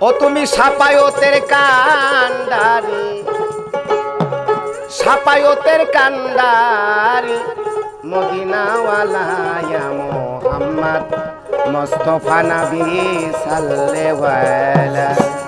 ও তুমি সাপায়তের কান্ডারি সাপায়তের কান্ডারি মদিনাওয়ালা মোহাম্মদ মোস্তফা নবী সাল্লাল্লাহু